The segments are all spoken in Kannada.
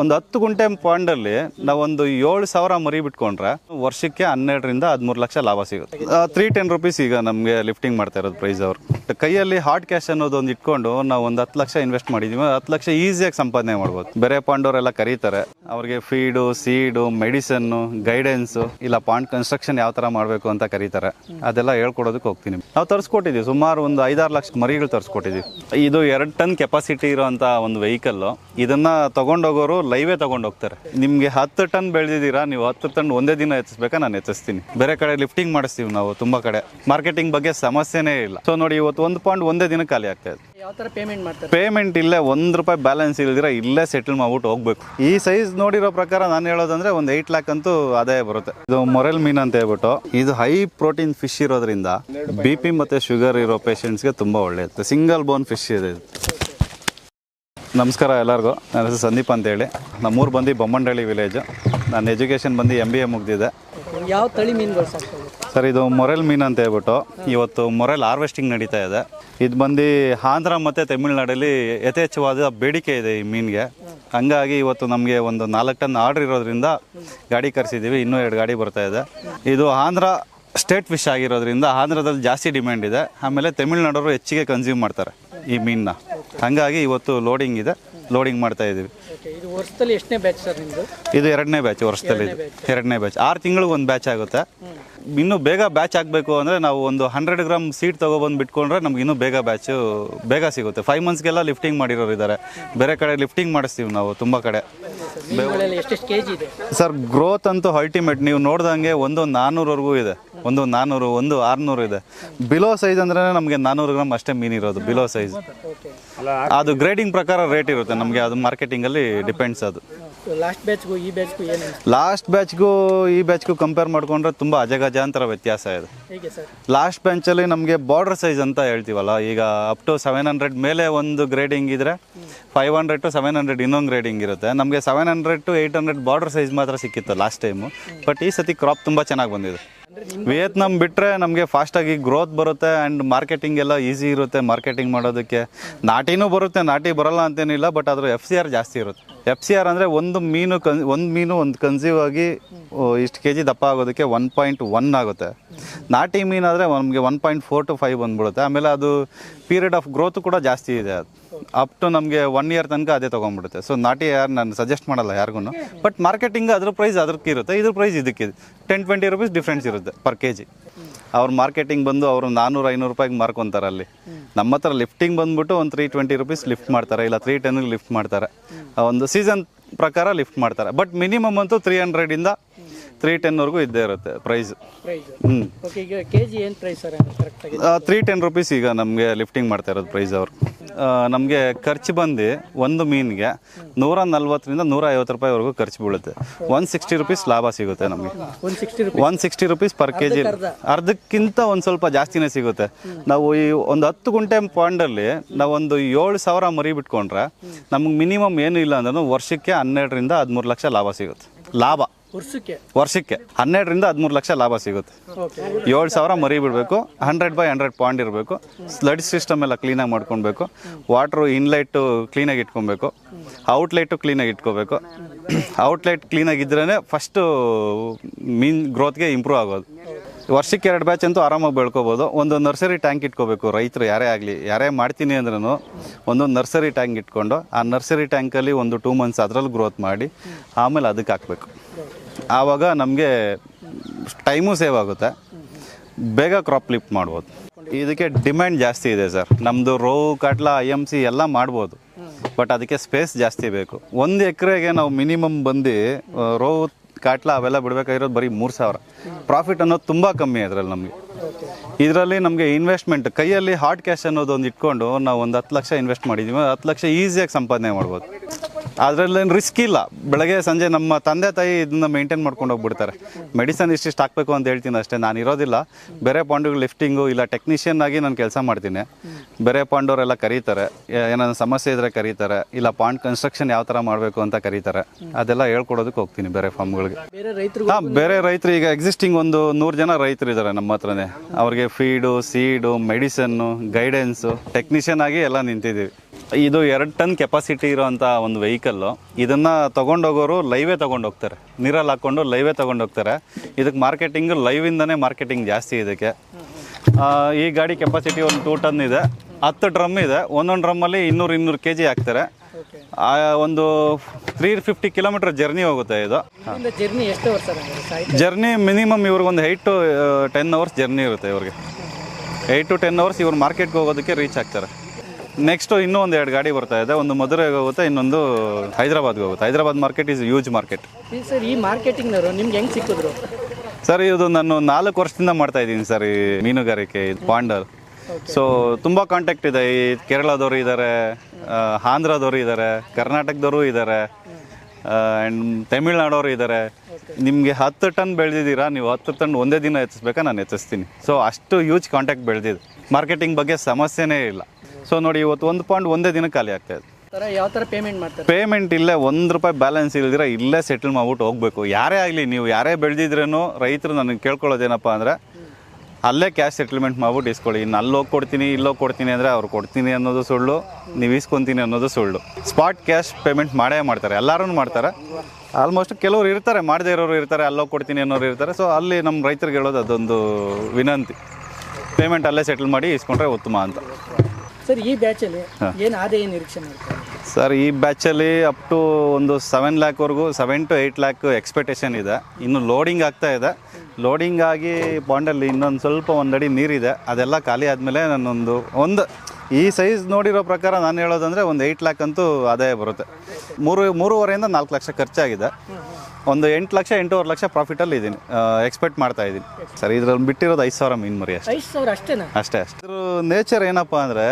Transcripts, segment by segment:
ಒಂದು ಹತ್ತು ಗುಂಟೆ ಪಾಂಡಲ್ಲಿ ನಾವೊಂದು ಏಳು ಸಾವಿರ ಮರಿ ಬಿಟ್ಕೊಂಡ್ರೆ ವರ್ಷಕ್ಕೆ ಹನ್ನೆರಡರಿಂದ ಹದಿಮೂರು ಲಕ್ಷ ಲಾಭ ಸಿಗುತ್ತೆ. ತ್ರೀ ಟೆನ್ ರುಪೀಸ್ ಈಗ ನಮಗೆ ಲಿಫ್ಟಿಂಗ್ ಮಾಡ್ತಾ ಇರೋದು ಪ್ರೈಸ್ ಅವರು. ಕೈಯಲ್ಲಿ ಹಾರ್ಡ್ ಕ್ಯಾಶ್ ಅನ್ನೋದು ಒಂದು ಇಟ್ಕೊಂಡು ನಾವು ಒಂದು ಹತ್ತು ಲಕ್ಷ ಇನ್ವೆಸ್ಟ್ ಮಾಡಿದೀವಿ. ಹತ್ತು ಲಕ್ಷ ಈಸಿಯಾಗಿ ಸಂಪಾದನೆ ಮಾಡ್ಬೋದು. ಬೇರೆ ಪಾಂಡವರೆಲ್ಲ ಕರೀತಾರೆ, ಅವ್ರಿಗೆ ಫೀಡು ಸೀಡು ಮೆಡಿಸನ್ನು ಗೈಡೆನ್ಸು ಇಲ್ಲ ಪಾಂಡ್ ಕನ್ಸ್ಟ್ರಕ್ಷನ್ ಯಾವ ಥರ ಮಾಡಬೇಕು ಅಂತ ಕರೀತಾರೆ. ಅದೆಲ್ಲ ಹೇಳ್ಕೊಡೋದಕ್ಕೆ ಹೋಗ್ತೀನಿ. ನಾವು ತರಿಸ್ಕೊಟ್ಟಿದ್ದೀವಿ ಸುಮಾರು ಒಂದು ಐದಾರು ಲಕ್ಷ ಮರಿಗಳು ತರಿಸ್ಕೊಟ್ಟಿದ್ದೀವಿ ಇದು ಎರಡು ಟನ್ ಕೆಪಾಸಿಟಿ ಇರೋಂಥ ಒಂದು ವೆಹಿಕಲ್ಲು ಇದನ್ನು ತಗೊಂಡೋಗೋರು ಲೈವೇ ತಗೊಂಡು ಹೋಗ್ತಾರೆ. ನಿಮಗೆ ಹತ್ತು ಟನ್ ಬೆಳೆದಿದ್ದೀರಾ ನೀವು ಹತ್ತು ಟನ್ ಒಂದೇ ದಿನ ಎತ್ತಿಸ್ಬೇಕಾ ನಾನು ಎತ್ತಿಸ್ತೀನಿ ಬೇರೆ ಕಡೆ ಲಿಫ್ಟಿಂಗ್ ಮಾಡಿಸ್ತೀವಿ ನಾವು ತುಂಬಾ ಕಡೆ. ಮಾರ್ಕೆಟಿಂಗ್ ಬಗ್ಗೆ ಸಮಸ್ಯೆನೇ ಇಲ್ಲ. ಸೊ ನೋಡಿ ಇವತ್ತು ಒಂದು ಪಾಯಿಂಟ್ ಒಂದೇ ದಿನ ಖಾಲಿ ಆಗ್ತಾ ಇದೆ. ಯಾವ ಥರ ಪೇಮೆಂಟ್ ಮಾಡ್ತಾರೆ? ಪೇಮೆಂಟ್ ಇಲ್ಲೇ ಒಂದು ರೂಪಾಯಿ ಬ್ಯಾಲೆನ್ಸ್ ಇಲ್ದಿರ ಇಲ್ಲೇ ಸೆಟಲ್ ಮಾಡ್ಬಿಟ್ಟು ಹೋಗ್ಬೇಕು. ಈ ಸೈಜ್ ನೋಡಿರೋ ಪ್ರಕಾರ ನಾನು ಹೇಳೋದಂದ್ರೆ ಒಂದು ಏಯ್ಟ್ ಲ್ಯಾಕ್ ಅಂತೂ ಆದಾಯ ಬರುತ್ತೆ. ಇದು ಮೊರೆಲ್ ಮೀನ್ ಅಂತ ಹೇಳ್ಬಿಟ್ಟು ಇದು ಹೈ ಪ್ರೋಟೀನ್ ಫಿಶ್ ಇರೋದ್ರಿಂದ ಬಿ ಪಿ ಮತ್ತೆ ಶುಗರ್ ಇರೋ ಪೇಷಂಟ್ಸ್ಗೆ ತುಂಬಾ ಒಳ್ಳೆಯದು ಸಿಂಗಲ್ ಬೋನ್ ಫಿಶ್ ಇದೆ ಇದು. ನಮಸ್ಕಾರ ಎಲ್ಲರಿಗೂ. ನನ್ನ ಹೆಸರು ಸಂದೀಪ್ ಅಂತ ಹೇಳಿ ನಮ್ಮೂರು ಬಂದು ಬೊಮ್ಮಂಡಳ್ಳಿ ವಿಲೇಜು ನನ್ನ ಎಜುಕೇಷನ್ ಬಂದು ಎಂ ಬಿ ಎ ಮುಗಿದಿದೆ. ಯಾವ ತಳಿ ಮೀನುಗಳು ಸರ್? ಇದು ಮೊರೆಲ್ ಮೀನ್ ಅಂತ ಹೇಳ್ಬಿಟ್ಟು ಇವತ್ತು ಮೊರೆಲ್ ಹಾರ್ವೆಸ್ಟಿಂಗ್ ನಡೀತಾ ಇದೆ. ಇದು ಬಂದು ಆಂಧ್ರ ಮತ್ತು ತಮಿಳ್ನಾಡಲ್ಲಿ ಯಥೇಚ್ಛವಾದ ಬೇಡಿಕೆ ಇದೆ ಈ ಮೀನಿಗೆ. ಹಂಗಾಗಿ ಇವತ್ತು ನಮಗೆ ಒಂದು ನಾಲ್ಕು ಟನ್ ಆರ್ಡ್ರ್ ಇರೋದ್ರಿಂದ ಗಾಡಿ ಕರೆಸಿದ್ದೀವಿ ಇನ್ನೂ ಎರಡು ಗಾಡಿ ಬರ್ತಾ ಇದೆ. ಇದು ಆಂಧ್ರ ಸ್ಟೇಟ್ ಫಿಶ್ ಆಗಿರೋದ್ರಿಂದ ಆಂಧ್ರದಲ್ಲಿ ಜಾಸ್ತಿ ಡಿಮ್ಯಾಂಡ್ ಇದೆ. ಆಮೇಲೆ ತಮಿಳ್ನಾಡವರು ಹೆಚ್ಚಿಗೆ ಕನ್ಸ್ಯೂಮ್ ಮಾಡ್ತಾರೆ. ಈ ಮೀನನ್ನ ಹಾಗಾಗಿ ಇವತ್ತು ಲೋಡಿಂಗ್ ಇದೆ. ಲೋಡಿಂಗ್ ಮಾಡ್ತಾ ಇದೀವಿ ಓಕೆ ಇದು ವರ್ಷದಲ್ಲಿ ಎಷ್ಟನೇ ಬ್ಯಾಚ್ ಸರ್ ನಿಮ್ಮದು ಇದು ಎರಡನೇ ಬ್ಯಾಚ್ ವರ್ಷದಲ್ಲಿ ಇದು. ಎರಡನೇ ಬ್ಯಾಚ್ ಆರು ತಿಂಗಳು ಒಂದು ಬ್ಯಾಚ್ ಆಗುತ್ತೆ. ಇನ್ನೂ ಬೇಗ ಬ್ಯಾಚ್ ಆಗಬೇಕು ಅಂದರೆ ನಾವು ಒಂದು ಹಂಡ್ರೆಡ್ ಗ್ರಾಮ್ ಸೀಟ್ ತೊಗೊಬಂದು ಬಿಟ್ಕೊಂಡ್ರೆ ನಮ್ಗೆ ಇನ್ನೂ ಬೇಗ ಬ್ಯಾಚು ಬೇಗ ಸಿಗುತ್ತೆ. ಫೈವ್ ಮಂತ್ಸ್ಗೆಲ್ಲ ಲಿಫ್ಟಿಂಗ್ ಮಾಡಿರೋರು ಇದ್ದಾರೆ ಬೇರೆ ಕಡೆ ಲಿಫ್ಟಿಂಗ್ ಮಾಡಿಸ್ತೀವಿ ನಾವು ತುಂಬ ಕಡೆ. ಮೀನುಗಳೆಲ್ಲ ಎಷ್ಟೆಷ್ಟು ಕೆ ಜಿ ಇದೆ? ಸರ್ ಗ್ರೋತ್ ಅಂತೂ ಅಲ್ಟಿಮೇಟ್ ನೀವು ನೋಡ್ದಂಗೆ ಒಂದು ನಾನ್ನೂರವರೆಗೂ ಇದೆ. ಒಂದು ನಾನ್ನೂರು ಒಂದು ಆರುನೂರು ಇದೆ. ಬಿಲೋ ಸೈಜ್ ಅಂದ್ರೆ ನಮಗೆ ನಾನ್ನೂರು ಗ್ರಾಮ್ ಅಷ್ಟೇ ಮೀನಿರೋದು ಬಿಲೋ ಸೈಜ್ ಓಕೆ ಅದು ಗ್ರೇಡಿಂಗ್ ಪ್ರಕಾರ ರೇಟ್ ಇರುತ್ತೆ. ನಮಗೆ ಅದು ಮಾರ್ಕೆಟಿಂಗಲ್ಲಿ ಡಿಪೆಂಡ್ಸ್ ಅದು. ಲಾಸ್ಟ್ ಬ್ಯಾಚ್ಗೂ ಈ ಬ್ಯಾಚ್ಗೂ ಏನು ಲಾಸ್ಟ್ ಬ್ಯಾಚ್ಗೂ ಈ ಬ್ಯಾಚ್ಗೂ ಕಂಪೇರ್ ಮಾಡ್ಕೊಂಡ್ರೆ ತುಂಬ ಅಜಗಜಾಂತರ ವ್ಯತ್ಯಾಸ ಇದೆ. ಹೇಗೆ ಸರ್? ಲಾಸ್ಟ್ ಬ್ಯಾಂಚಲ್ಲಿ ನಮಗೆ ಬಾರ್ಡರ್ ಸೈಜ್ ಅಂತ ಹೇಳ್ತೀವಲ್ಲ ಈಗ ಅಪ್ ಟು ಸೆವೆನ್ ಹಂಡ್ರೆಡ್ ಮೇಲೆ ಒಂದು ಗ್ರೇಡಿಂಗ್ ಇದ್ರೆ five hundred to seven hundred ಇನ್ನೊಂದು ಗ್ರೇಡಿಂಗ್ ಇರುತ್ತೆ. ನಮಗೆ seven hundred to eight hundred border size ಮಾತ್ರ ಸಿಕ್ಕಿತ್ತು ಲಾಸ್ಟ್ ಟೈಮು ಬಟ್ ಈ ಸತಿ ಕ್ರಾಪ್ ತುಂಬ ಚೆನ್ನಾಗಿ ಬಂದಿದೆ. ವಿಯತ್ನಾಂ ಬಿಟ್ಟರೆ ನಮಗೆ ಫಾಸ್ಟಾಗಿ ಗ್ರೋತ್ ಬರುತ್ತೆ ಆ್ಯಂಡ್ ಮಾರ್ಕೆಟಿಂಗ್ ಎಲ್ಲ ಈಸಿ ಇರುತ್ತೆ ಮಾರ್ಕೆಟಿಂಗ್ ಮಾಡೋದಕ್ಕೆ. ನಾಟಿನೂ ಬರುತ್ತೆ, ನಾಟಿ ಬರಲ್ಲ ಅಂತೇನಿಲ್ಲ ಬಟ್ ಆದರೂ ಎಫ್ ಸಿ ಆರ್ ಜಾಸ್ತಿ ಇರುತ್ತೆ. ಎಫ್ ಸಿ ಆರ್ ಅಂದರೆ ಒಂದು ಮೀನು ಕನ್ ಒಂದು ಮೀನು ಒಂದು ಕನ್ಸ್ಯೂವ್ ಆಗಿ ಇಷ್ಟು ಕೆ ಜಿ ದಪ್ಪ ಆಗೋದಕ್ಕೆ ಒನ್ ಪಾಯಿಂಟ್ ಒನ್ ಆಗುತ್ತೆ. ನಾಟಿ ಮೀನಾದರೆ ನಮಗೆ one point four to five ಬಂದ್ಬಿಡುತ್ತೆ. ಆಮೇಲೆ ಅದು ಪೀರಿಯಡ್ ಆಫ್ ಗ್ರೋತ್ ಕೂಡ ಜಾಸ್ತಿ ಇದೆ. ಅದು ಅಪ್ ಟು ನಮಗೆ ಒನ್ ಇಯರ್ ತನಕ ಅದೇ ತೊಗೊಂಡ್ಬಿಡುತ್ತೆ. ಸೊ ನಾಟಿ ಯಾರು ನಾನು ಸಜೆಸ್ಟ್ ಮಾಡಲ್ಲ ಯಾರಿಗೂ ಬಟ್ ಮಾರ್ಕೆಟಿಂಗ್ ಅದ್ರ ಪ್ರೈಸ್ ಅದಕ್ಕೆ ಇರುತ್ತೆ. ಇದ್ರ ಪ್ರೈಸ್ ಇದಕ್ಕಿದೆ ಟೆನ್ ಟ್ವೆಂಟಿ ರುಪೀಸ್ ಡಿಫ್ರೆನ್ಸ್ ಇರುತ್ತೆ ಪರ್ ಕೆ ಜಿ ಅವ್ರ ಮಾರ್ಕೆಟಿಂಗ್ ಬಂದು ಅವರು ನಾನ್ನೂರು ಐನೂರು ರೂಪಾಯಿಗೆ ಮಾರ್ಕೊತಾರೆ ಅಲ್ಲಿ. ನಮ್ಮ ಹತ್ರ ಲಿಫ್ಟಿಂಗ್ ಬಂದ್ಬಿಟ್ಟು ಒಂದು ತ್ರೀ ಟ್ವೆಂಟಿ ರುಪೀಸ್ ಲಿಫ್ಟ್ ಮಾಡ್ತಾರೆ. ಇಲ್ಲ ತ್ರೀ ಟೆನ್ಗೆ ಲಿಫ್ಟ್ ಮಾಡ್ತಾರೆ. ಒಂದು ಸೀಸನ್ ಪ್ರಕಾರ ಲಿಫ್ಟ್ ಮಾಡ್ತಾರೆ. ಬಟ್ ಮಿನಿಮಮ್ ಅಂತೂ ತ್ರೀ ಹಂಡ್ರೆಡಿಂದ ತ್ರೀ ಟೆನ್ವರೆಗೂ ಇದ್ದೇ ಇರುತ್ತೆ ಪ್ರೈಸ್ ಪ್ರೈಸ್ ಹ್ಞೂ ಓಕೆ ಈಗ ಕೆ ಜಿ ಏನು ಪ್ರೈಸ್ ಸರ್ ಕರೆಕ್ಟಾಗಿ ತ್ರೀ ಟೆನ್ ರುಪೀಸ್ ಈಗ ನಮಗೆ ಲಿಫ್ಟಿಂಗ್ ಮಾಡ್ತಾ ಇರೋದು ಪ್ರೈಸ್ ಅವರು. ನಮಗೆ ಖರ್ಚು ಬಂದು ಒಂದು ಮೀನಿಗೆ ನೂರ ನಲ್ವತ್ತರಿಂದ ನೂರ ಐವತ್ತು ರೂಪಾಯಿವರೆಗೂ ಖರ್ಚು ಬೀಳುತ್ತೆ. ಒನ್ ಸಿಕ್ಸ್ಟಿ ರುಪೀಸ್ ಲಾಭ ಸಿಗುತ್ತೆ ನಮಗೆ. One sixty rupees per K G ಅರ್ಧಕ್ಕಿಂತ ಒಂದು ಸ್ವಲ್ಪ ಜಾಸ್ತಿನೇ ಸಿಗುತ್ತೆ. ನಾವು ಈ ಒಂದು ಹತ್ತು ಗುಂಟೆ ಪಾಂಡಲ್ಲಿ ನಾವೊಂದು ಏಳು ಸಾವಿರ ಮರಿ ಬಿಟ್ಕೊಂಡ್ರೆ ನಮ್ಗೆ ಮಿನಿಮಮ್ ಏನು ಇಲ್ಲ ಅಂದ್ರೂ ವರ್ಷಕ್ಕೆ ಹನ್ನೆರಡರಿಂದ ಹದಿಮೂರು ಲಕ್ಷ ಲಾಭ ಸಿಗುತ್ತೆ. ಲಾಭ. ವರ್ಷಕ್ಕೆ? ವರ್ಷಕ್ಕೆ ಹನ್ನೆರಡರಿಂದ ಹದಿಮೂರು ಲಕ್ಷ ಲಾಭ ಸಿಗುತ್ತೆ. ಏಳು ಸಾವಿರ ಮರಿ ಬಿಡಬೇಕು ಹಂಡ್ರೆಡ್ ಬೈ ಹಂಡ್ರೆಡ್ ಪಾಯಿಂಟ್ ಇರಬೇಕು ಸ್ಲಡ್ ಸಿಸ್ಟಮ್ ಎಲ್ಲ ಕ್ಲೀನಾಗಿ ಮಾಡ್ಕೊಬೇಕು ವಾಟ್ರು ಇನ್ಲೈಟು ಕ್ಲೀನಾಗಿ ಇಟ್ಕೊಬೇಕು ಔಟ್ಲೈಟು ಕ್ಲೀನಾಗಿ ಇಟ್ಕೋಬೇಕು. ಔಟ್ಲೈಟ್ ಕ್ಲೀನಾಗಿ ಇದ್ರೇ ಫಸ್ಟು ಮೀನ್ ಗ್ರೋತ್ಗೆ ಇಂಪ್ರೂವ್ ಆಗೋದು. ವರ್ಷಕ್ಕೆ ಎರಡು ಬ್ಯಾಚ್ ಅಂತೂ ಆರಾಮಾಗಿ ಬೆಳ್ಕೋಬೋದು. ಒಂದು ನರ್ಸರಿ ಟ್ಯಾಂಕ್ ಇಟ್ಕೋಬೇಕು ರೈತರು ಯಾರೇ ಆಗಲಿ ಯಾರೇ ಮಾಡ್ತೀನಿ ಅಂದ್ರೂ ಒಂದೊಂದು ನರ್ಸರಿ ಟ್ಯಾಂಕ್ ಇಟ್ಕೊಂಡು ಆ ನರ್ಸರಿ ಟ್ಯಾಂಕಲ್ಲಿ ಒಂದು ಟೂ ಮಂತ್ಸ್ ಅದರಲ್ಲಿ ಗ್ರೋತ್ ಮಾಡಿ ಆಮೇಲೆ ಅದಕ್ಕೆ ಹಾಕಬೇಕು. ಆವಾಗ ನಮಗೆ ಟೈಮು ಸೇವ್ ಆಗುತ್ತೆ. ಬೇಗ ಕ್ರಾಪ್ ಲಿಫ್ಟ್ ಮಾಡ್ಬೋದು. ಇದಕ್ಕೆ ಡಿಮ್ಯಾಂಡ್ ಜಾಸ್ತಿ ಇದೆ ಸರ್. ನಮ್ಮದು rohu catla I M C ಎಲ್ಲ ಮಾಡ್ಬೋದು. ಬಟ್ ಅದಕ್ಕೆ ಸ್ಪೇಸ್ ಜಾಸ್ತಿ ಬೇಕು. ಒಂದು ಎಕರೆಗೆ ನಾವು ಮಿನಿಮಮ್ ಬಂದು ರೋ ಕಾಟ್ಲಾ ಅವೆಲ್ಲ ಬಿಡಬೇಕಾಗಿರೋದು ಬರೀ ಮೂರು ಸಾವಿರ. ಪ್ರಾಫಿಟ್ ಅನ್ನೋದು ತುಂಬ ಕಮ್ಮಿ ಅದರಲ್ಲಿ ನಮಗೆ. ಇದರಲ್ಲಿ ನಮಗೆ ಇನ್ವೆಸ್ಟ್ಮೆಂಟ್ ಕೈಯಲ್ಲಿ ಹಾರ್ಡ್ ಕ್ಯಾಶ್ ಅನ್ನೋದು ಒಂದು ಇಟ್ಕೊಂಡು ನಾವು ಒಂದು ಹತ್ತು ಲಕ್ಷ ಇನ್ವೆಸ್ಟ್ ಮಾಡಿದ್ದೀವಿ ಹತ್ತು ಲಕ್ಷ ಈಸಿಯಾಗಿ ಸಂಪಾದನೆ ಮಾಡ್ಬೋದು. ಅದರಲ್ಲೇನು ರಿಸ್ಕ್ ಇಲ್ಲ. ಬೆಳಗ್ಗೆ ಸಂಜೆ ನಮ್ಮ ತಂದೆ ತಾಯಿ ಇದನ್ನ ಮೇಂಟೈನ್ ಮಾಡ್ಕೊಂಡು ಹೋಗ್ಬಿಡ್ತಾರೆ. ಮೆಡಿಸನ್ ಇಷ್ಟಿಷ್ಟು ಹಾಕಬೇಕು ಅಂತ ಹೇಳ್ತೀನಿ ಅಷ್ಟೇ ನಾನು ಇರೋದಿಲ್ಲ. ಬೇರೆ ಪಾಂಡುಗಳು ಲಿಫ್ಟಿಂಗು ಇಲ್ಲ ಟೆಕ್ನಿಷಿಯನ್ ಆಗಿ ನಾನು ಕೆಲಸ ಮಾಡ್ತೀನಿ. ಬೇರೆ ಪಾಂಡವರೆಲ್ಲ ಕರೀತಾರೆ ಏನಾದ್ರು ಸಮಸ್ಯೆ ಇದ್ರೆ ಕರೀತಾರೆ ಇಲ್ಲ ಪಾಂಡ್ ಕನ್ಸ್ಟ್ರಕ್ಷನ್ ಯಾವ ಥರ ಮಾಡಬೇಕು ಅಂತ ಕರೀತಾರೆ. ಅದೆಲ್ಲ ಹೇಳ್ಕೊಡೋದಕ್ಕೆ ಹೋಗ್ತೀನಿ ಬೇರೆ ಫಾರ್ಮ್ಗಳಿಗೆ. ಹಾಂ ಬೇರೆ ರೈತರು ಈಗ ಎಕ್ಸಿಸ್ಟಿಂಗ್ ಒಂದು ನೂರು ಜನ ರೈತರು ಇದ್ದಾರೆ ನಮ್ಮ ಹತ್ರನೇ. ಅವ್ರಿಗೆ feed seed medicine guidance technician ಆಗಿ ಎಲ್ಲ ನಿಂತಿದ್ದೀವಿ. ಇದು ಎರಡು ಟನ್ ಕೆಪಾಸಿಟಿ ಇರೋಂಥ ಒಂದು ವೆಹಿಕಲ್ಲು ಇದನ್ನು ತಗೊಂಡೋಗೋರು ಲೈವೇ ತಗೊಂಡೋಗ್ತಾರೆ. ನೀರಲ್ಲಿ ಹಾಕ್ಕೊಂಡು ಲೈವೇ ತಗೊಂಡೋಗ್ತಾರೆ. ಇದಕ್ಕೆ ಮಾರ್ಕೆಟಿಂಗ್ ಲೈವಿಂದನೇ ಮಾರ್ಕೆಟಿಂಗ್ ಜಾಸ್ತಿ ಇದಕ್ಕೆ. ಈ ಗಾಡಿ ಕೆಪಾಸಿಟಿ ಒಂದು ಟೂ ಟನ್ ಇದೆ. ಹತ್ತು ಡ್ರಮ್ ಇದೆ. ಒಂದೊಂದು ಡ್ರಮ್ಮಲ್ಲಿ ಇನ್ನೂರು ಇನ್ನೂರು ಕೆ ಜಿ ಹಾಕ್ತಾರೆ ಒಂದು ತ್ರೀ ಫಿಫ್ಟಿ ಕಿಲೋಮೀಟರ್ ಜರ್ನಿ ಹೋಗುತ್ತೆ ಇದು. ಜರ್ನಿ ಎಷ್ಟು ವರ್ಷ journey minimum ಇವ್ರಿಗೊಂದು eight to ten hours journey ಇರುತ್ತೆ ಇವ್ರಿಗೆ. ಏಯ್ಟ್ ಟು ಟೆನ್ ಅವರ್ಸ್ ಇವ್ರು ಮಾರ್ಕೆಟ್ಗೆ ಹೋಗೋದಕ್ಕೆ ರೀಚ್ ಆಗ್ತಾರೆ. ನೆಕ್ಸ್ಟು ಇನ್ನೂ ಒಂದು ಎರಡು ಗಾಡಿ ಬರ್ತಾ ಇದೆ. ಒಂದು ಮಧುರೆಗೆ ಹೋಗುತ್ತೆ ಇನ್ನೊಂದು ಹೈದರಾಬಾದ್ಗೆ ಹೋಗುತ್ತೆ. Hyderabad market is huge market sir ಈ ಮಾರ್ಕೆಟಿಂಗ್ನವರು ನಿಮ್ಗೆ ಹೆಂಗೆ ಸಿಕ್ಕಿದ್ರು? ಸರ್ ಇದು ನಾನು ನಾಲ್ಕು ವರ್ಷದಿಂದ ಮಾಡ್ತಾ ಇದ್ದೀನಿ ಸರ್ ಈ ಮೀನುಗಾರಿಕೆ ಇದು ಪಾಂಡರ್ ಸೊ ತುಂಬ ಕಾಂಟ್ಯಾಕ್ಟ್ ಇದೆ. ಈ ಕೇರಳದವರು ಇದ್ದಾರೆ ಆಂಧ್ರದವರು ಇದ್ದಾರೆ ಕರ್ನಾಟಕದವರು ಇದ್ದಾರೆ ಆ್ಯಂಡ್ ತಮಿಳ್ನಾಡವರು ಇದ್ದಾರೆ ನಿಮಗೆ ಹತ್ತು ಟನ್ ಬೆಳೆದಿದ್ದೀರಾ? ನೀವು ಹತ್ತು ಟನ್ ಒಂದೇ ದಿನ ಹೆಚ್ಚಿಸ್ಬೇಕಾ ನಾನು ಎತ್ತಿಸ್ತೀನಿ ಸೊ ಅಷ್ಟು ಯೂಜ್ ಕಾಂಟ್ಯಾಕ್ಟ್ ಬೆಳೆದಿದೆ. ಮಾರ್ಕೆಟಿಂಗ್ ಬಗ್ಗೆ ಸಮಸ್ಯೆನೇ ಇಲ್ಲ. ಸೊ ನೋಡಿ ಇವತ್ತು ಒಂದು ಪಾಯಿಂಟ್ ಒಂದೇ ದಿನ ಖಾಲಿ ಆಗ್ತಾ ಇದೆ. ಯಾವ ಥರ ಪೇಮೆಂಟ್ ಮಾಡ್ತಾರೆ? ಪೇಮೆಂಟ್ ಇಲ್ಲೇ ಒಂದು ರೂಪಾಯಿ ಬ್ಯಾಲೆನ್ಸ್ ಇಲ್ದಿರ ಇಲ್ಲೇ ಸೆಟಲ್ ಮಾಡ್ಬಿಟ್ಟು ಹೋಗ್ಬೇಕು. ಯಾರೇ ಆಗಲಿ ನೀವು ಯಾರೇ ಬೆಳೆದಿದ್ರೇನು ರೈತರು ನನಗೆ ಕೇಳ್ಕೊಳ್ಳೋದೇನಪ್ಪ ಅಂದರೆ ಅಲ್ಲೇ ಕ್ಯಾಶ್ ಸೆಟಲ್ಮೆಂಟ್ ಮಾಡ್ಬಿಟ್ಟು ಇಸ್ಕೊಳ್ಳಿ. ಇನ್ನು ಅಲ್ಲಿ ಹೋಗಿ ಕೊಡ್ತೀನಿ ಇಲ್ಲೋಗಿ ಕೊಡ್ತೀನಿ ಅಂದರೆ ಅವ್ರು ಕೊಡ್ತೀನಿ ಅನ್ನೋದು ಸುಳ್ಳು ನೀವು ಇಸ್ಕೊತೀನಿ ಅನ್ನೋದು ಸುಳ್ಳು. ಸ್ಪಾಟ್ ಕ್ಯಾಶ್ ಪೇಮೆಂಟ್ ಮಾಡೇ ಮಾಡ್ತಾರೆ. ಎಲ್ಲರೂ ಮಾಡ್ತಾರೆ. ಆಲ್ಮೋಸ್ಟ್ ಕೆಲವರು ಇರ್ತಾರೆ ಮಾಡದೇ ಇರೋರು ಇರ್ತಾರೆ ಅಲ್ಲೋಗಿ ಕೊಡ್ತೀನಿ ಅನ್ನೋರು ಇರ್ತಾರೆ. ಸೊ ಅಲ್ಲಿ ನಮ್ಮ ರೈತರಿಗೆ ಹೇಳೋದು ಅದೊಂದು ವಿನಂತಿ. ಪೇಮೆಂಟ್ ಅಲ್ಲೇ ಸೆಟಲ್ ಮಾಡಿ ಇಸ್ಕೊಂಡ್ರೆ ಉತ್ತಮ ಅಂತ. ಸರ್ ಈ ಬ್ಯಾಚಲ್ಲಿ ಏನು ಆದಾಯ ನಿರೀಕ್ಷೆ ಮಾಡ್ತಾರೆ ಸರ್ ಈ ಬ್ಯಾಚಲ್ಲಿ ಅಪ್ ಟು ಒಂದು seven ಲ್ಯಾಕ್ವರೆಗೂ seven to eight lakh expectation ಇದೆ. ಇನ್ನು ಲೋಡಿಂಗ್ ಆಗ್ತಾ ಇದೆ. ಲೋಡಿಂಗ್ ಆಗಿ ಬಾಂಡಲ್ಲಿ ಇನ್ನೊಂದು ಸ್ವಲ್ಪ ಒಂದಡಿ ನೀರಿದೆ. ಅದೆಲ್ಲ ಖಾಲಿ ಆದಮೇಲೆ ನಾನೊಂದು ಒಂದು ಈ ಸೈಜ್ ನೋಡಿರೋ ಪ್ರಕಾರ ನಾನು ಹೇಳೋದಂದರೆ ಒಂದು ಏಯ್ಟ್ ಲ್ಯಾಕ್ ಅಂತೂ ಆದಾಯ ಬರುತ್ತೆ. ಮೂರು ಮೂರುವರೆಯಿಂದ ನಾಲ್ಕು ಲಕ್ಷ ಖರ್ಚಾಗಿದೆ. ಒಂದು ಎಂಟು ಲಕ್ಷ ಎಂಟೂವರೆ ಲಕ್ಷ ಪ್ರಾಫಿಟಲ್ಲಿ ಇದ್ದೀನಿ. ಎಕ್ಸ್ಪೆಕ್ಟ್ ಮಾಡ್ತಾ ಇದ್ದೀನಿ. ಸರಿ ಇದ್ರಲ್ಲಿ ಬಿಟ್ಟಿರೋದು ಐದು ಸಾವಿರ ಮೀನು ಮರಿ ಅಷ್ಟೇ. ಅಷ್ಟೇ ಅಷ್ಟೇ. ಇದ್ರ ನೇಚರ್ ಏನಪ್ಪ ಅಂದರೆ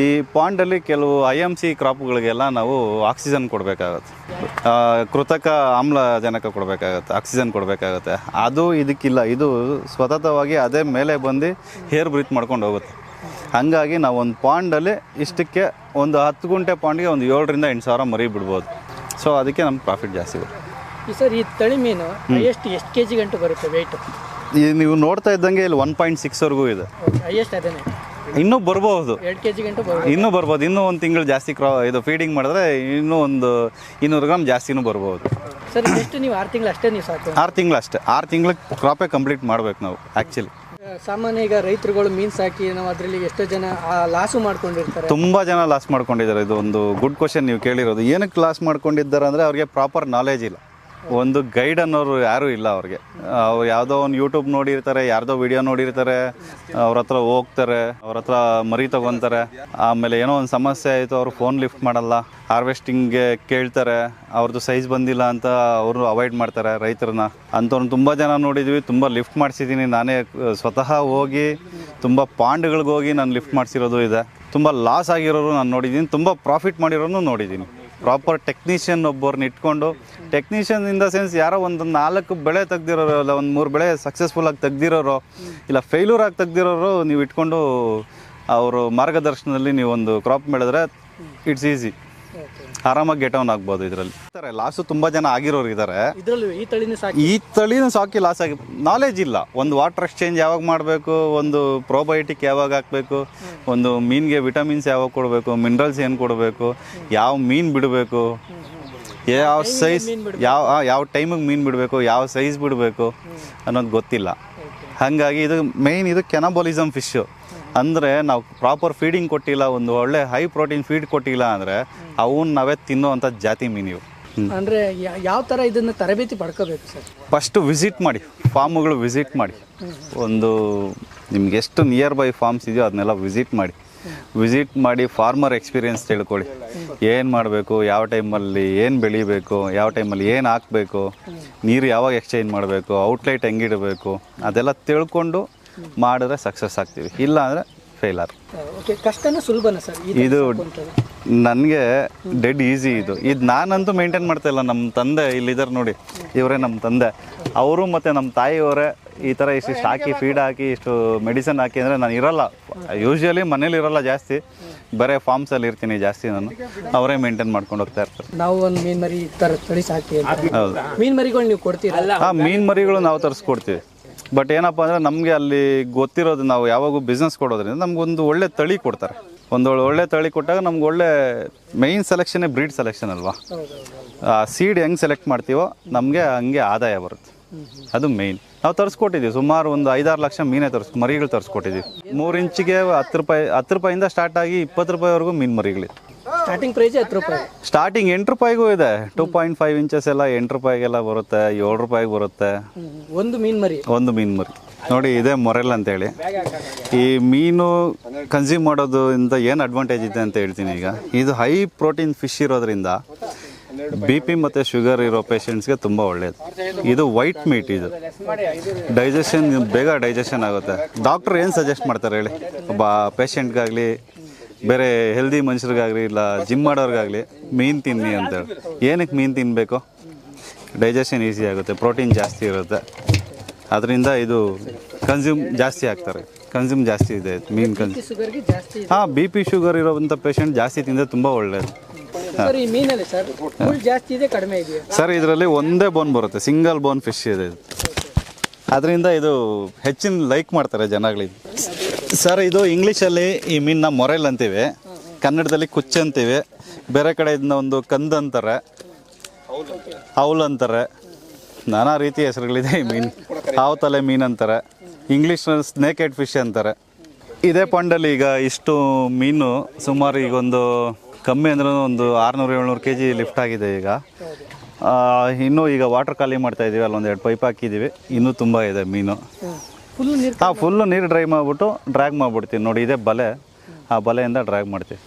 ಈ ಪಾಂಡಲ್ಲಿ ಕೆಲವು ಐ ಎಂ ಸಿ ಕ್ರಾಪ್ಗಳಿಗೆಲ್ಲ ನಾವು ಆಕ್ಸಿಜನ್ ಕೊಡಬೇಕಾಗತ್ತೆ. ಕೃತಕ ಆಮ್ಲಜನಕ ಕೊಡಬೇಕಾಗತ್ತೆ ಆಕ್ಸಿಜನ್ ಕೊಡಬೇಕಾಗುತ್ತೆ. ಅದು ಇದಕ್ಕಿಲ್ಲ ಇದು ಸ್ವತಃವಾಗಿ ಅದೇ ಮೇಲೆ ಬಂದು ಹೇರ್ ಬ್ರೀತ್ ಮಾಡ್ಕೊಂಡು ಹೋಗುತ್ತೆ. ಹಾಗಾಗಿ ನಾವು ಒಂದು ಪಾಂಡಲ್ಲಿ ಇಷ್ಟಕ್ಕೆ ಒಂದು ಹತ್ತು ಗುಂಟೆ ಪಾಂಡ್ಗೆ ಒಂದು ಏಳರಿಂದ ಎಂಟು ಸಾವಿರ ಮರಿ ಬಿಡ್ಬೋದು. ಸೊ ಅದಕ್ಕೆ ನಮ್ಗೆ ಪ್ರಾಫಿಟ್ ಜಾಸ್ತಿ ಬರುತ್ತೆ. ಈ ಸರ್ ಈ ತಳಿ ಮೀನು ಎಷ್ಟು ಎಷ್ಟು ಕೆ ಜಿ ಗಂಟು ಬರುತ್ತೆ ವೆಯ್ಟ್ ಈ ನೀವು ನೋಡ್ತಾ ಇದ್ದಂಗೆ ಇಲ್ಲಿ ಒನ್ ಪಾಯಿಂಟ್ ಸಿಕ್ಸ್ವರೆಗೂ ಇದೆ. ಎಷ್ಟು ಅದೇ ಇನ್ನೂ ಬರ್ಬೋದು ಎರಡು ಕೆ ಜಿ ಗಂಟು ಇನ್ನೂ ಬರ್ಬೋದು. ಇನ್ನೂ ಒಂದು ತಿಂಗಳು ಜಾಸ್ತಿ ಕ್ರಾ ಇದು ಫೀಡಿಂಗ್ ಮಾಡಿದ್ರೆ ಇನ್ನೂ ಒಂದು ಇನ್ನೂರು ಗ್ರಾಮ್ ಜಾಸ್ತಿನೂ ಬರ್ಬೋದು. ಸರ್ ಎಷ್ಟು ನೀವು ಆರು ತಿಂಗಳು ಅಷ್ಟೇ ನೀವು ಸಾಕು. ಆರು ತಿಂಗಳು ಅಷ್ಟೇ. ಆರು ತಿಂಗಳಿಗೆ ಕ್ರಾಪೇ ಕಂಪ್ಲೀಟ್ ಮಾಡ್ಬೇಕು ನಾವು ಆ್ಯಕ್ಚುಲಿ ಸಾಮಾನ್ಯ ಈಗ ರೈತರುಗಳು ಮೀನ್ಸ್ ಸಾಕಿ ನಾವು ಅದರಲ್ಲಿ ಎಷ್ಟೋ ಜನ ಲಾಸು ಮಾಡ್ಕೊಂಡಿರ್ತಾರೆ. ತುಂಬಾ ಜನ ಲಾಸ್ ಮಾಡ್ಕೊಂಡಿದ್ದಾರೆ. ಇದು ಒಂದು ಗುಡ್ ಕ್ವಶನ್ ನೀವು ಕೇಳಿರೋದು. ಏನಕ್ಕೆ ಲಾಸ್ ಮಾಡ್ಕೊಂಡಿದ್ದಾರೆ ಅಂದ್ರೆ ಅವ್ರಿಗೆ ಪ್ರಾಪರ್ ನಾಲೆಜ್ ಇಲ್ಲ. ಒಂದು ಗೈಡ್ ಅನ್ನೋರು ಯಾರೂ ಇಲ್ಲ ಅವ್ರಿಗೆ. ಅವ್ರು ಯಾವುದೋ ಒಂದು ಯೂಟ್ಯೂಬ್ ನೋಡಿರ್ತಾರೆ, ಯಾರ್ದೋ ವಿಡಿಯೋ ನೋಡಿರ್ತಾರೆ, ಅವ್ರ ಹತ್ರ ಹೋಗ್ತಾರೆ, ಅವ್ರ ಹತ್ರ ಮರಿ ತಗೊತಾರೆ. ಆಮೇಲೆ ಏನೋ ಒಂದು ಸಮಸ್ಯೆ ಆಯಿತು, ಅವರು ಫೋನ್ ಲಿಫ್ಟ್ ಮಾಡಲ್ಲ ಹಾರ್ವೆಸ್ಟಿಂಗ್ಗೆ ಕೇಳ್ತಾರೆ ಅವ್ರದ್ದು ಸೈಜ್ ಬಂದಿಲ್ಲ ಅಂತ ಅವರು ಅವಾಯ್ಡ್ ಮಾಡ್ತಾರೆ ರೈತರನ್ನ. ಅಂಥವ್ರನ್ನ ತುಂಬ ಜನ ನೋಡಿದ್ವಿ, ತುಂಬ ಲಿಫ್ಟ್ ಮಾಡಿಸಿದ್ದೀನಿ. ನಾನೇ ಸ್ವತಃ ಹೋಗಿ, ತುಂಬ ಪಾಂಡ್ಗಳಿಗೆ ಹೋಗಿ ನಾನು ಲಿಫ್ಟ್ ಮಾಡಿಸಿರೋದು ಇದೆ. ತುಂಬ ಲಾಸ್ ಆಗಿರೋರು ನಾನು ನೋಡಿದ್ದೀನಿ, ತುಂಬ ಪ್ರಾಫಿಟ್ ಮಾಡಿರೋನು ನೋಡಿದ್ದೀನಿ. ಪ್ರಾಪರ್ ಟೆಕ್ನಿಷಿಯನ್ ಒಬ್ಬರನ್ನ ಇಟ್ಕೊಂಡು ಟೆಕ್ನಿಷಿಯನ್ ಇನ್ ದ ಸೆನ್ಸ್ ಯಾರೋ ಒಂದು ನಾಲ್ಕು ಬೆಳೆ ತೆಗ್ದಿರೋರು, ಇಲ್ಲ ಒಂದು ಮೂರು ಬೆಳೆ ಸಕ್ಸಸ್ಫುಲ್ ಆಗಿ ತೆಗ್ದಿರೋರು, ಇಲ್ಲ ಫೇಲ್ಯೂರ್ ಆಗಿ ತೆಗ್ದಿರೋರು ನೀವು ಇಟ್ಕೊಂಡು ಅವರು ಮಾರ್ಗದರ್ಶನದಲ್ಲಿ ನೀವು ಒಂದು ಕ್ರಾಪ್ ಮಾಡಿದ್ರೆ ಇಟ್ಸ್ ಈಸಿ ಆರಾಮಾಗಿ ಗೆಟ್ ಆನ್ ಆಗ್ಬೋದು ಇದರಲ್ಲಿ. ಲಾಸು ತುಂಬ ಜನ ಆಗಿರೋರು ಇದ್ದಾರೆ. ಇದರಲ್ಲೂ ಈ ತಳಿನೂ ಸಾಕಿ? ಈ ತಳಿನೂ ಸಾಕಿ ಲಾಸ್ ಆಗಿ ನಾಲೆಜ್ ಇಲ್ಲ. ಒಂದು ವಾಟರ್ ಎಕ್ಸ್ಚೇಂಜ್ ಯಾವಾಗ ಮಾಡಬೇಕು ಒಂದು ಪ್ರೋಬಯೋಟಿಕ್ ಯಾವಾಗ ಹಾಕಬೇಕು ಒಂದು ಮೀನಿಗೆ ವಿಟಮಿನ್ಸ್ ಯಾವಾಗ ಕೊಡಬೇಕು ಮಿನರಲ್ಸ್ ಏನು ಕೊಡಬೇಕು ಯಾವ ಮೀನು ಬಿಡಬೇಕು ಯಾವ ಸೈಜ್ ಯಾವ ಯಾವ ಟೈಮಿಗೆ ಮೀನು ಬಿಡಬೇಕು ಯಾವ ಸೈಜ್ ಬಿಡಬೇಕು ಅನ್ನೋದು ಗೊತ್ತಿಲ್ಲ. ಹಾಗಾಗಿ ಇದು ಮೇಯ್ನ್ ಇದು ಕೆನಬಾಲಿಸಮ್ ಫಿಶ್ಶು ಅಂದರೆ ನಾವು ಪ್ರಾಪರ್ ಫೀಡಿಂಗ್ ಕೊಟ್ಟಿಲ್ಲ ಒಂದು ಒಳ್ಳೆ ಹೈ ಪ್ರೋಟೀನ್ ಫೀಡ್ ಕೊಟ್ಟಿಲ್ಲ ಅಂದರೆ ಅವನ್ನ ನಾವೇ ತಿನ್ನೋವಂಥ ಜಾತಿ ಮೀನು ಅಂದರೆ ಯಾವ ತರ ಇದನ್ನ ತರಬೇತಿ ಪಡ್ಕೋಬೇಕು ಸರ್? ಫಸ್ಟ್ ವಿಸಿಟ್ ಮಾಡಿ ಫಾರ್ಮ್ಗಳು ವಿಸಿಟ್ ಮಾಡಿ. ಒಂದು ನಿಮ್ಗೆ ಎಷ್ಟು ನಿಯರ್ ಬೈ ಫಾರ್ಮ್ಸ್ ಇದೆಯೋ ಅದನ್ನೆಲ್ಲ ವಿಸಿಟ್ ಮಾಡಿ. ವಿಸಿಟ್ ಮಾಡಿ ಫಾರ್ಮರ್ ಎಕ್ಸ್ಪೀರಿಯನ್ಸ್ ತಿಳ್ಕೊಳ್ಳಿ. ಏನು ಮಾಡಬೇಕು ಯಾವ ಟೈಮಲ್ಲಿ ಏನು ಬೆಳಿಬೇಕು ಯಾವ ಟೈಮಲ್ಲಿ ಏನು ಹಾಕಬೇಕು ನೀರು ಯಾವಾಗ ಎಕ್ಸ್ಚೇಂಜ್ ಮಾಡಬೇಕು ಔಟ್ಲೈಟ್ ಹೆಂಗಿಡಬೇಕು ಅದೆಲ್ಲ ತಿಳ್ಕೊಂಡು ಮಾಡಿದ್ರೆ ಸಕ್ಸಸ್ ಆಗ್ತೀವಿ. ಇಲ್ಲ ಅಂದರೆ ಫೇಲರ್ ಓಕೆ ಕಷ್ಟನ ಸುಲಭನ ಸರ್ ಇದು ನನಗೆ ಡೆಡ್ ಈಸಿ ಇದು. ಇದು ನಾನಂತೂ ಮೇಂಟೈನ್ ಮಾಡ್ತಾ ಇಲ್ಲ. ನಮ್ಮ ತಂದೆ ಇಲ್ಲಿದ್ದಾರೆ ನೋಡಿ. ಇವರೇ ನಮ್ಮ ತಂದೆ. ಅವರು ಮತ್ತು ನಮ್ಮ ತಾಯಿಯವರೇ ಈ ಥರ ಇಷ್ಟಿಷ್ಟು ಹಾಕಿ ಫೀಡ್ ಹಾಕಿ ಇಷ್ಟು ಮೆಡಿಸಿನ್ ಹಾಕಿ ಅಂದರೆ ನಾನು ಇರಲ್ಲ. ಯೂಶ್ವಲಿ ಮನೇಲಿ ಇರಲ್ಲ ಜಾಸ್ತಿ. ಬರೀ ಫಾರ್ಮ್ಸಲ್ಲಿ ಇರ್ತೀನಿ ಜಾಸ್ತಿ ನಾನು. ಅವರೇ ಮೇಂಟೈನ್ ಮಾಡ್ಕೊಂಡು ಹೋಗ್ತಾ ಇರ್ತಾರೆ. ನಾವು ಒಂದು ಮೀನ್ ಮರಿ ತಳಿ ಹೌದು. ಮೀನ್ ಮರಿಗಳು ನೀವು ಕೊಡ್ತೀರಾ? ಹಾಂ ಮೀನು ಮರಿಗಳು ನಾವು ತರಿಸ್ಕೊಡ್ತೀವಿ. ಬಟ್ ಏನಪ್ಪ ಅಂದರೆ ನಮಗೆ ಅಲ್ಲಿ ಗೊತ್ತಿರೋದು ನಾವು ಯಾವಾಗೂ ಬಿಸ್ನೆಸ್ ಕೊಡೋದ್ರಿಂದ ನಮಗೊಂದು ಒಳ್ಳೆ ತಳಿ ಕೊಡ್ತಾರೆ. ಒಂದು ಒಳ್ಳೆ ತಳಿ ಕೊಟ್ಟಾಗ ನಮ್ಗೆ ಒಳ್ಳೆ ಮೈನ್ ಸೆಲೆಕ್ಷನ್ನೇ ಬ್ರೀಡ್ ಸೆಲೆಕ್ಷನ್ ಅಲ್ವಾ? ಆ ಸೀಡ್ ಹೆಂಗೆ ಸೆಲೆಕ್ಟ್ ಮಾಡ್ತೀವೋ ನಮಗೆ ಹಂಗೆ ಆದಾಯ ಬರುತ್ತೆ. ಅದು ಮೇಯ್ನ್ ನಾವು ತರಿಸ್ಕೊಟ್ಟಿದ್ದೀವಿ. ಸುಮಾರು ಒಂದು ಐದಾರು ಲಕ್ಷ ಮೀನೇ ತರಿಸ್ ಮರಿಗಳು ತರಿಸ್ಕೊಟ್ಟಿದ್ದೀವಿ. ಮೂರು ಇಂಚಿಗೆ ಹತ್ತು ರೂಪಾಯಿ ಹತ್ತು ರೂಪಾಯಿಂದ ಸ್ಟಾರ್ಟ್ ಆಗಿ ಇಪ್ಪತ್ತು ರೂಪಾಯಿವರೆಗೂ ಮೀನು ಮರಿಗಳಿದೆ ಸ್ಟಾರ್ಟಿಂಗ್ ಪ್ರೈಸ್ ಹತ್ತು ರೂಪಾಯಿ. ಸ್ಟಾರ್ಟಿಂಗ್ ಎಂಟು ರೂಪಾಯಿಗೂ ಇದೆ. ಟೂ ಪಾಯಿಂಟ್ ಫೈವ್ ಇಂಚಸ್ ಎಲ್ಲ ಎಂಟು ರೂಪಾಯಿಗೆಲ್ಲ ಬರುತ್ತೆ ಏಳು ರೂಪಾಯಿಗೆ ಬರುತ್ತೆ. ಒಂದು ಮೀನ್ ಮರಿ. ಒಂದು ಮೀನು ಮರಿ. ನೋಡಿ ಇದೇ ಮೊರೆಲ್ ಅಂತೇಳಿ. ಈ ಮೀನು ಕನ್ಸ್ಯೂಮ್ ಮಾಡೋದ್ರಿಂದ ಏನು ಅಡ್ವಾಂಟೇಜ್ ಇದೆ ಅಂತ ಹೇಳ್ತೀನಿ ಈಗ. ಇದು ಹೈ ಪ್ರೋಟೀನ್ ಫಿಶ್ ಇರೋದ್ರಿಂದ ಬಿ ಪಿ ಮತ್ತು ಶುಗರ್ ಇರೋ ಪೇಷಂಟ್ಸ್ಗೆ ತುಂಬ ಒಳ್ಳೆಯದು ಇದು ವೈಟ್ ಮೀಟ್ ಇದು. ಡೈಜೆಷನ್ ಬೇಗ ಡೈಜೆಷನ್ ಆಗುತ್ತೆ. ಡಾಕ್ಟ್ರ್ ಏನು ಸಜೆಸ್ಟ್ ಮಾಡ್ತಾರೆ ಹೇಳಿ? ಒಬ್ಬ ಪೇಷಂಟ್ಗಾಗಲಿ ಬೇರೆ ಹೆಲ್ದಿ ಮನುಷ್ಯರಿಗಾಗಲಿ ಇಲ್ಲ ಜಿಮ್ ಮಾಡೋರಿಗಾಗಲಿ ಮೀನು ತಿನ್ನಿ ಅಂತೇಳಿ ಏನಕ್ಕೆ ಮೀನು ತಿನ್ನಬೇಕು ಡೈಜೆಷನ್ ಈಸಿ ಆಗುತ್ತೆ ಪ್ರೋಟೀನ್ ಜಾಸ್ತಿ ಇರುತ್ತೆ. ಅದರಿಂದ ಇದು ಕನ್ಸ್ಯೂಮ್ ಜಾಸ್ತಿ ಆಗ್ತಾರೆ. ಕನ್ಸ್ಯೂಮ್ ಜಾಸ್ತಿ ಇದೆ ಮೀನು ಕನ್ಸ್ ಶುಗರ್ಗೆ ಜಾಸ್ತಿ ಇದೆ. ಹಾಂ ಬಿ ಪಿ ಶುಗರ್ ಇರೋವಂಥ ಪೇಷಂಟ್ ಜಾಸ್ತಿ ತಿಂದರೆ ತುಂಬ ಒಳ್ಳೆಯದು ಸರ್ ಇದರಲ್ಲಿ ಒಂದೇ ಬೋನ್ ಬರುತ್ತೆ ಸಿಂಗಲ್ ಬೋನ್ ಫಿಶ್ ಇದೆ. ಇದು ಅದರಿಂದ ಇದು ಹೆಚ್ಚಿನ ಲೈಕ್ ಮಾಡ್ತಾರೆ ಜನಗಳಿಗೆ ಸರ್, ಇದು ಇಂಗ್ಲೀಷಲ್ಲಿ ಈ ಮೀನನ್ನ ಮೊರೆಲ್ ಅಂತೀವಿ. ಕನ್ನಡದಲ್ಲಿ ಕುಚ್ಚ ಅಂತೀವಿ. ಬೇರೆ ಕಡೆ ಇದನ್ನ ಒಂದು ಕಂದ್ ಅಂತಾರೆ. ಹೌಲ್ ಅಂತಾರೆ. ನಾನಾ ರೀತಿ ಹೆಸರುಗಳಿದೆ ಈ ಮೀನು. ಹಾವು ತಲೆ ಮೀನು ಅಂತಾರೆ. ಇಂಗ್ಲೀಷ್ ಸ್ನೇಕೆಡ್ ಫಿಶ್ ಅಂತಾರೆ. ಇದೇ ಪಾಂಡಲ್ಲಿ ಈಗ ಇಷ್ಟು ಮೀನು ಸುಮಾರು ಈಗ ಒಂದು ಕಮ್ಮಿ ಅಂದ್ರೆ ಒಂದು ಆರುನೂರು ಏಳ್ನೂರು ಕೆ ಜಿ ಲಿಫ್ಟ್ ಆಗಿದೆ ಈಗ. ಇನ್ನೂ ಈಗ ವಾಟರ್ ಖಾಲಿ ಮಾಡ್ತಾ ಇದ್ದೀವಿ ಅಲ್ಲೊಂದು ಎರಡು ಪೈಪ್ ಹಾಕಿದ್ದೀವಿ ಇನ್ನೂ ತುಂಬ ಇದೆ ಮೀನು. ಫುಲ್ ನೀರು ಫುಲ್ಲು ನೀರು ಡ್ರೈ ಮಾಡಿಬಿಟ್ಟು ಡ್ರ್ಯಾಗ್ ಮಾಡಿಬಿಡ್ತೀವಿ. ನೋಡಿ, ಇದೇ ಬಲೆ. ಆ ಬಲೆಯಿಂದ ಡ್ರ್ಯಾಗ್ ಮಾಡ್ತೀವಿ.